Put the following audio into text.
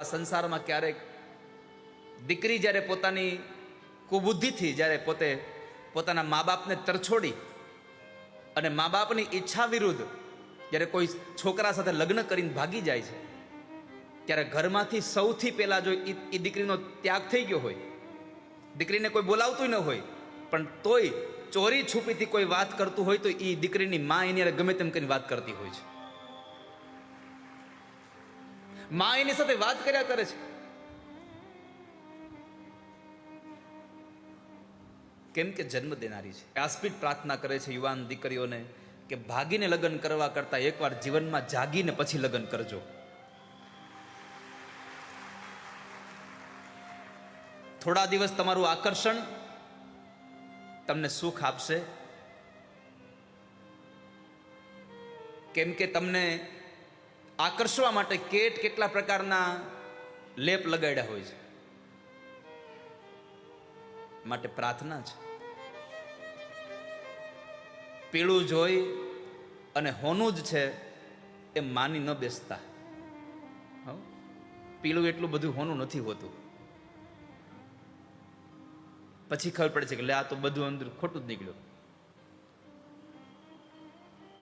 આ સંસારમાં ક્યારેક દીકરી જ્યારે પોતાની કુબુદ્ધિથી જ્યારે પોતે પોતાના મા બાપને તરછોડી અને મા બાપની ઈચ્છા વિરુદ્ધ જ્યારે કોઈ છોકરા સાથે લગ્ન કરીને ભાગી જાય છે, ત્યારે ઘરમાંથી સૌથી પહેલાં જો એ દીકરીનો ત્યાગ થઈ ગયો હોય, દીકરીને કોઈ બોલાવતું ન હોય, પણ તોય ચોરી છુપીથી કોઈ વાત કરતું હોય તો એ દીકરીની મા એની ગમે તેમ કરીને વાત કરતી હોય છે. મા એની સાથે વાત કર્યા કરે છે. કેમ કે જન્મ દેનારી છે. વ્યાસપીઠ પ્રાર્થના કરે છે યુવાન દીકરીઓને કે ભાગીને લગ્ન કરવા કરતા એકવાર જીવનમાં જાગીને પછી લગ્ન કરજો. થોડા દિવસ તમારું આકર્ષણ તમને સુખ આપશે. કેમ કે તમને આકર્ષવા માટે કેટ કેટલા પ્રકારના લેપ લગાડ્યા હોય છે? માટે પ્રાર્થના છે. પીળું જોઈ અને હોનું જ છે એ માની ન બેસતા. પીળું એટલું બધું હોનું નથી હોતું. પછી ખબર પડે છે કે લે, આ તો બધું અંદર ખોટું જ નીકળ્યું.